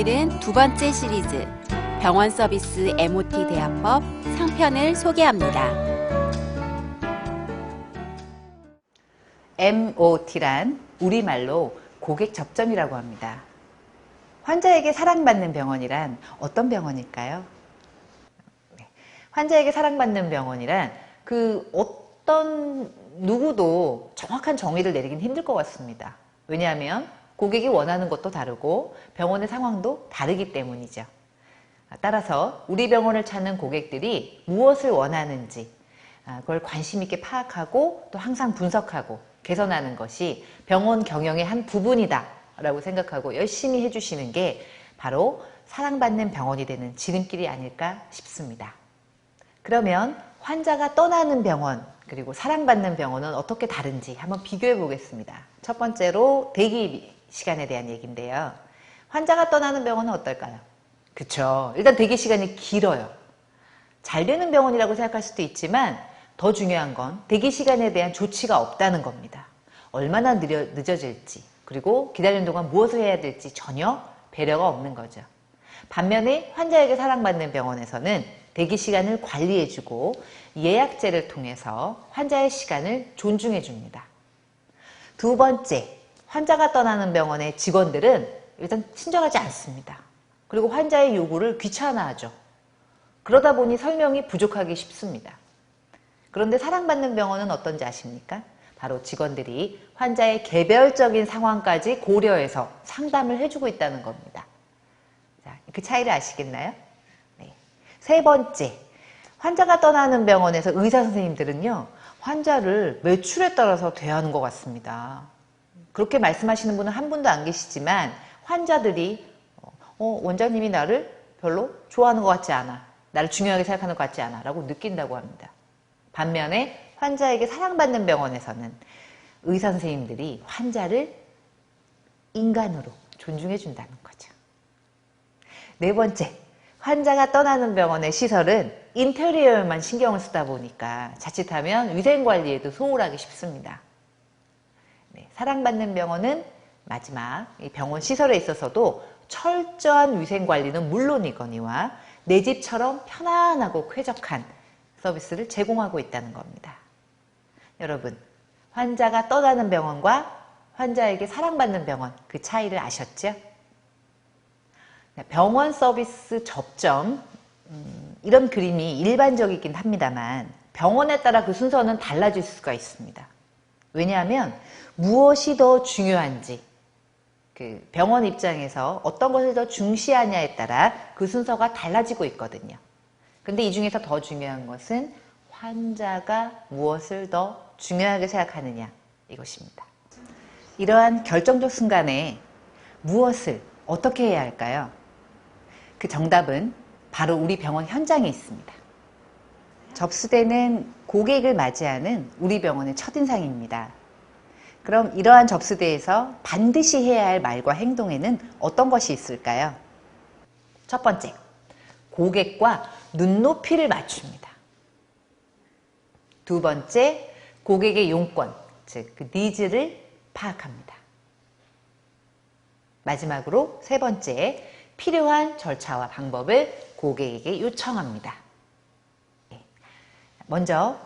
오늘은 두 번째 시리즈 병원 서비스 MOT 대화법 상편을 소개합니다. MOT란 우리말로 고객 접점이라고 합니다. 환자에게 사랑받는 병원이란 어떤 병원일까요? 네. 환자에게 사랑받는 병원이란 그 어떤 누구도 정확한 정의를 내리긴 힘들 것 같습니다. 왜냐하면 고객이 원하는 것도 다르고 병원의 상황도 다르기 때문이죠. 따라서 우리 병원을 찾는 고객들이 무엇을 원하는지 아, 그걸 관심 있게 파악하고 또 항상 분석하고 개선하는 것이 병원 경영의 한 부분이다 라고 생각하고 열심히 해주시는 게 바로 사랑받는 병원이 되는 지름길이 아닐까 싶습니다. 그러면 환자가 떠나는 병원 그리고 사랑받는 병원은 어떻게 다른지 한번 비교해 보겠습니다. 첫 번째로 대기 시간에 대한 얘기인데요. 환자가 떠나는 병원은 어떨까요? 그쵸. 일단 대기 시간이 길어요. 잘 되는 병원이라고 생각할 수도 있지만 더 중요한 건 대기 시간에 대한 조치가 없다는 겁니다. 얼마나 느려, 늦어질지 그리고 기다리는 동안 무엇을 해야 될지 전혀 배려가 없는 거죠. 반면에 환자에게 사랑받는 병원에서는 대기 시간을 관리해주고 예약제를 통해서 환자의 시간을 존중해줍니다. 두 번째, 환자가 떠나는 병원의 직원들은 일단 친절하지 않습니다. 그리고 환자의 요구를 귀찮아하죠. 그러다 보니 설명이 부족하기 쉽습니다. 그런데 사랑받는 병원은 어떤지 아십니까? 바로 직원들이 환자의 개별적인 상황까지 고려해서 상담을 해주고 있다는 겁니다. 자, 그 차이를 아시겠나요? 네. 세 번째, 환자가 떠나는 병원에서 의사 선생님들은요, 환자를 매출에 따라서 대하는 것 같습니다. 그렇게 말씀하시는 분은 한 분도 안 계시지만 환자들이 어, 원장님이 나를 별로 좋아하는 것 같지 않아. 나를 중요하게 생각하는 것 같지 않아. 라고 느낀다고 합니다. 반면에 환자에게 사랑받는 병원에서는 의사 선생님들이 환자를 인간으로 존중해 준다는 거죠. 네 번째, 환자가 떠나는 병원의 시설은 인테리어에만 신경을 쓰다 보니까 자칫하면 위생관리에도 소홀하기 쉽습니다. 네, 사랑받는 병원은 마지막 병원 시설에 있어서도 철저한 위생관리는 물론이거니와 내 집처럼 편안하고 쾌적한 서비스를 제공하고 있다는 겁니다. 여러분, 환자가 떠나는 병원과 환자에게 사랑받는 병원 그 차이를 아셨죠? 네, 병원 서비스 접점 음, 이런 그림이 일반적이긴 합니다만 병원에 따라 그 순서는 달라질 수가 있습니다. 왜냐하면 무엇이 더 중요한지 그 병원 입장에서 어떤 것을 더 중시하냐에 따라 그 순서가 달라지고 있거든요. 근데 이 중에서 더 중요한 것은 환자가 무엇을 더 중요하게 생각하느냐 이것입니다. 이러한 결정적 순간에 무엇을 어떻게 해야 할까요? 그 정답은 바로 우리 병원 현장에 있습니다. 접수대는 고객을 맞이하는 우리 병원의 첫인상입니다. 그럼 이러한 접수대에서 반드시 해야 할 말과 행동에는 어떤 것이 있을까요? 첫 번째, 고객과 눈높이를 맞춥니다. 두 번째, 고객의 용건, 즉, 그 니즈를 파악합니다. 마지막으로 세 번째, 필요한 절차와 방법을 고객에게 요청합니다. 먼저,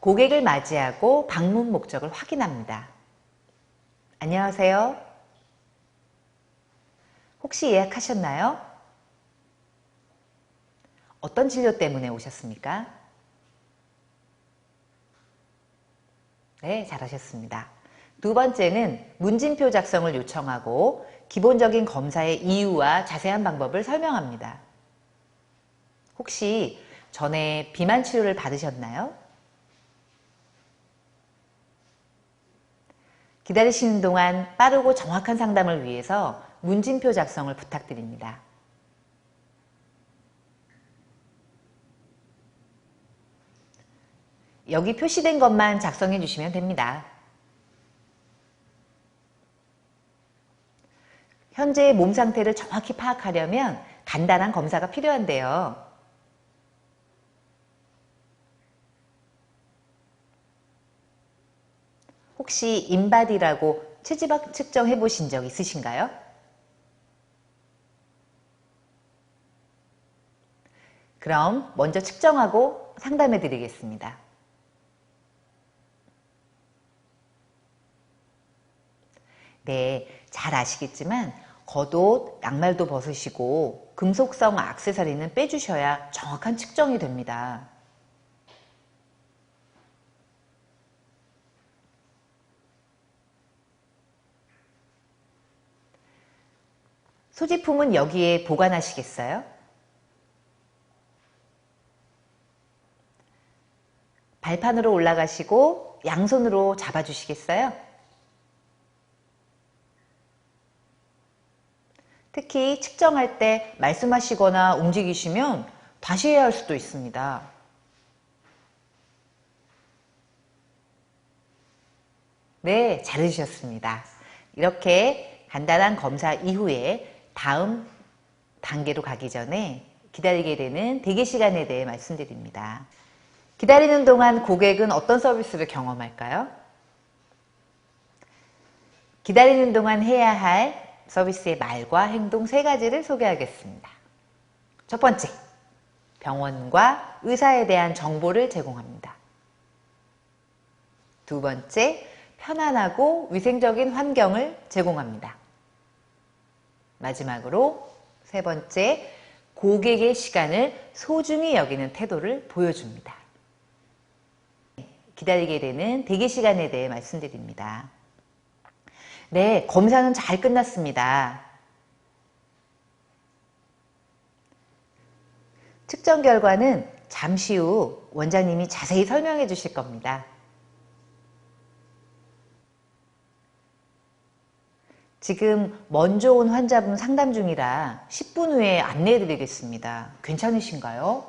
고객을 맞이하고 방문 목적을 확인합니다. 안녕하세요. 혹시 예약하셨나요? 어떤 진료 때문에 오셨습니까? 네, 잘하셨습니다. 두 번째는 문진표 작성을 요청하고 기본적인 검사의 이유와 자세한 방법을 설명합니다. 혹시 전에 비만 치료를 받으셨나요? 기다리시는 동안 빠르고 정확한 상담을 위해서 문진표 작성을 부탁드립니다. 여기 표시된 것만 작성해 주시면 됩니다. 현재의 몸 상태를 정확히 파악하려면 간단한 검사가 필요한데요. 혹시 인바디라고 체지방 측정해 보신 적 있으신가요? 그럼 먼저 측정하고 상담해 드리겠습니다. 네, 잘 아시겠지만 겉옷, 양말도 벗으시고 금속성 악세사리는 빼주셔야 정확한 측정이 됩니다. 소지품은 여기에 보관하시겠어요? 발판으로 올라가시고 양손으로 잡아주시겠어요? 특히 측정할 때 말씀하시거나 움직이시면 다시 해야 할 수도 있습니다. 네, 잘 해주셨습니다. 이렇게 간단한 검사 이후에 다음 단계로 가기 전에 기다리게 되는 대기 시간에 대해 말씀드립니다. 기다리는 동안 고객은 어떤 서비스를 경험할까요? 기다리는 동안 해야 할 서비스의 말과 행동 세 가지를 소개하겠습니다. 첫 번째, 병원과 의사에 대한 정보를 제공합니다. 두 번째, 편안하고 위생적인 환경을 제공합니다. 마지막으로 세 번째, 고객의 시간을 소중히 여기는 태도를 보여줍니다. 기다리게 되는 대기 시간에 대해 말씀드립니다. 네, 검사는 잘 끝났습니다. 측정 결과는 잠시 후 원장님이 자세히 설명해 주실 겁니다. 지금 먼저 온 환자분 상담 중이라 10분 후에 안내해 드리겠습니다. 괜찮으신가요?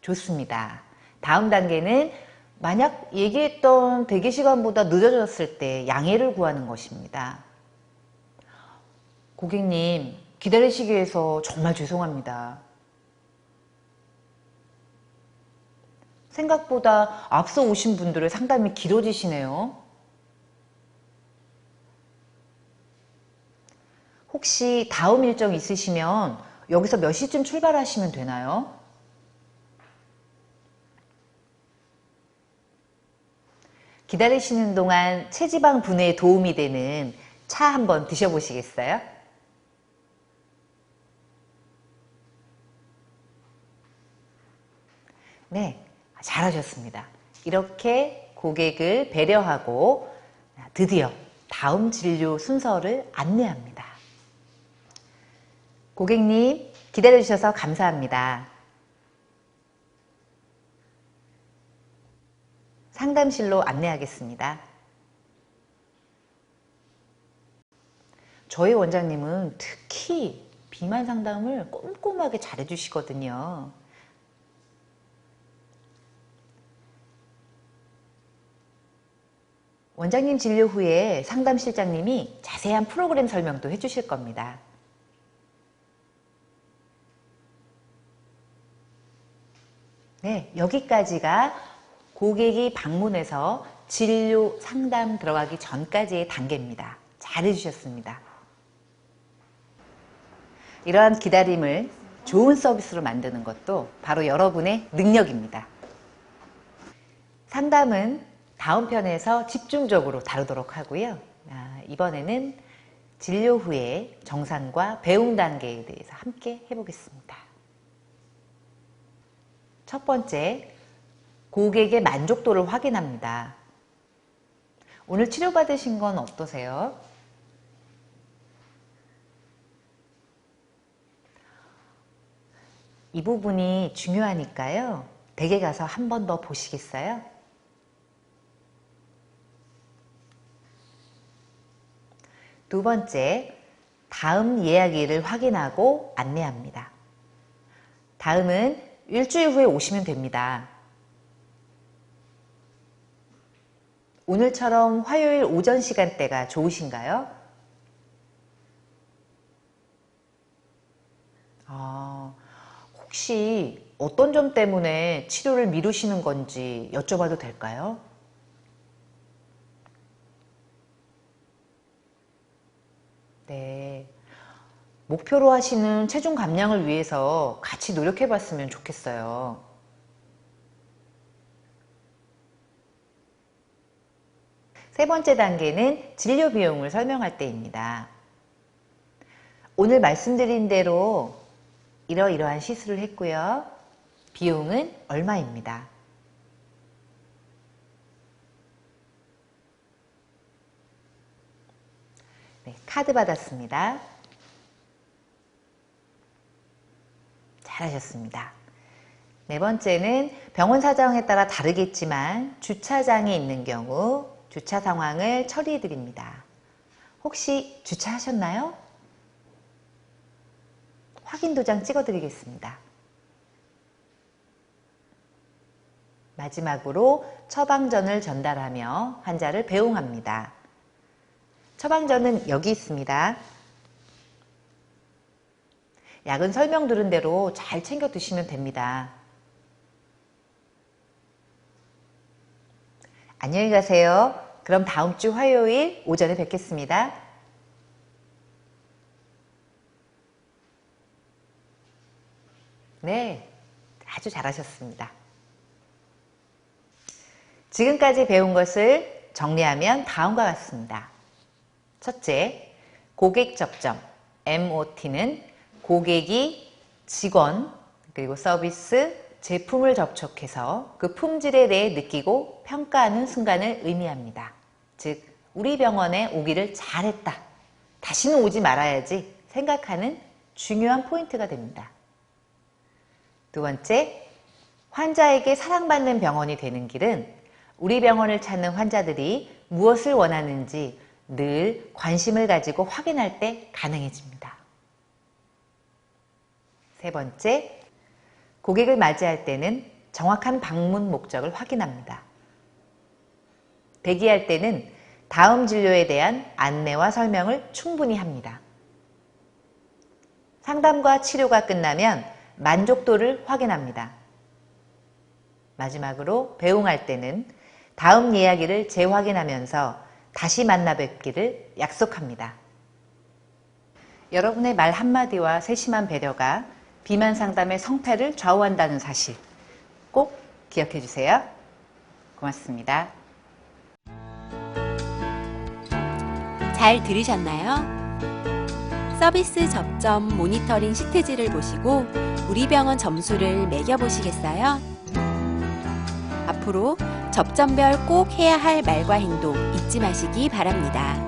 좋습니다. 다음 단계는 만약 얘기했던 대기 시간보다 늦어졌을 때 양해를 구하는 것입니다. 고객님, 기다리시기 위해서 정말 죄송합니다. 생각보다 앞서 오신 분들의 상담이 길어지시네요. 혹시 다음 일정 있으시면 여기서 몇 시쯤 출발하시면 되나요? 기다리시는 동안 체지방 분해에 도움이 되는 차 한번 드셔보시겠어요? 네, 잘하셨습니다. 이렇게 고객을 배려하고 드디어 다음 진료 순서를 안내합니다. 고객님, 기다려주셔서 감사합니다. 상담실로 안내하겠습니다. 저희 원장님은 특히 비만 상담을 꼼꼼하게 잘해주시거든요. 원장님 진료 후에 상담실장님이 자세한 프로그램 설명도 해주실 겁니다. 네, 여기까지가 고객이 방문해서 진료 상담 들어가기 전까지의 단계입니다. 잘 해주셨습니다. 이러한 기다림을 좋은 서비스로 만드는 것도 바로 여러분의 능력입니다. 상담은 다음 편에서 집중적으로 다루도록 하고요. 아, 이번에는 진료 후에 정상과 배움 단계에 대해서 함께 해보겠습니다. 첫 번째, 고객의 만족도를 확인합니다. 오늘 치료받으신 건 어떠세요? 이 부분이 중요하니까요. 댁에 가서 한 번 더 보시겠어요? 두 번째, 다음 예약일을 확인하고 안내합니다. 다음은 일주일 후에 오시면 됩니다. 오늘처럼 화요일 오전 시간대가 좋으신가요? 아, 혹시 어떤 점 때문에 치료를 미루시는 건지 여쭤봐도 될까요? 네. 목표로 하시는 체중 감량을 위해서 같이 노력해 봤으면 좋겠어요. 세 번째 단계는 진료 비용을 설명할 때입니다. 오늘 말씀드린 대로 이러이러한 시술을 했고요. 비용은 얼마입니다. 네, 카드 받았습니다. 잘하셨습니다. 네 번째는 병원 사정에 따라 다르겠지만 주차장에 있는 경우 주차 상황을 처리해 드립니다. 혹시 주차하셨나요? 확인 도장 찍어 드리겠습니다. 마지막으로 처방전을 전달하며 환자를 배웅합니다. 처방전은 여기 있습니다. 약은 설명 들은 대로 잘 챙겨 드시면 됩니다. 안녕히 가세요. 그럼 다음 주 화요일 오전에 뵙겠습니다. 네, 아주 잘하셨습니다. 지금까지 배운 것을 정리하면 다음과 같습니다. 첫째, 고객 접점, MOT는 고객이 직원, 그리고 서비스, 제품을 접촉해서 그 품질에 대해 느끼고 평가하는 순간을 의미합니다. 즉, 우리 병원에 오기를 잘했다. 다시는 오지 말아야지 생각하는 중요한 포인트가 됩니다. 두 번째, 환자에게 사랑받는 병원이 되는 길은 우리 병원을 찾는 환자들이 무엇을 원하는지 늘 관심을 가지고 확인할 때 가능해집니다. 세 번째, 고객을 맞이할 때는 정확한 방문 목적을 확인합니다. 대기할 때는 다음 진료에 대한 안내와 설명을 충분히 합니다. 상담과 치료가 끝나면 만족도를 확인합니다. 마지막으로 배웅할 때는 다음 이야기를 재확인하면서 다시 만나 뵙기를 약속합니다. 여러분의 말 한마디와 세심한 배려가 비만 상담의 성패를 좌우한다는 사실 꼭 기억해 주세요. 고맙습니다. 잘 들으셨나요? 서비스 접점 모니터링 시트지를 보시고 우리 병원 점수를 매겨보시겠어요? 앞으로 접점별 꼭 해야 할 말과 행동 잊지 마시기 바랍니다.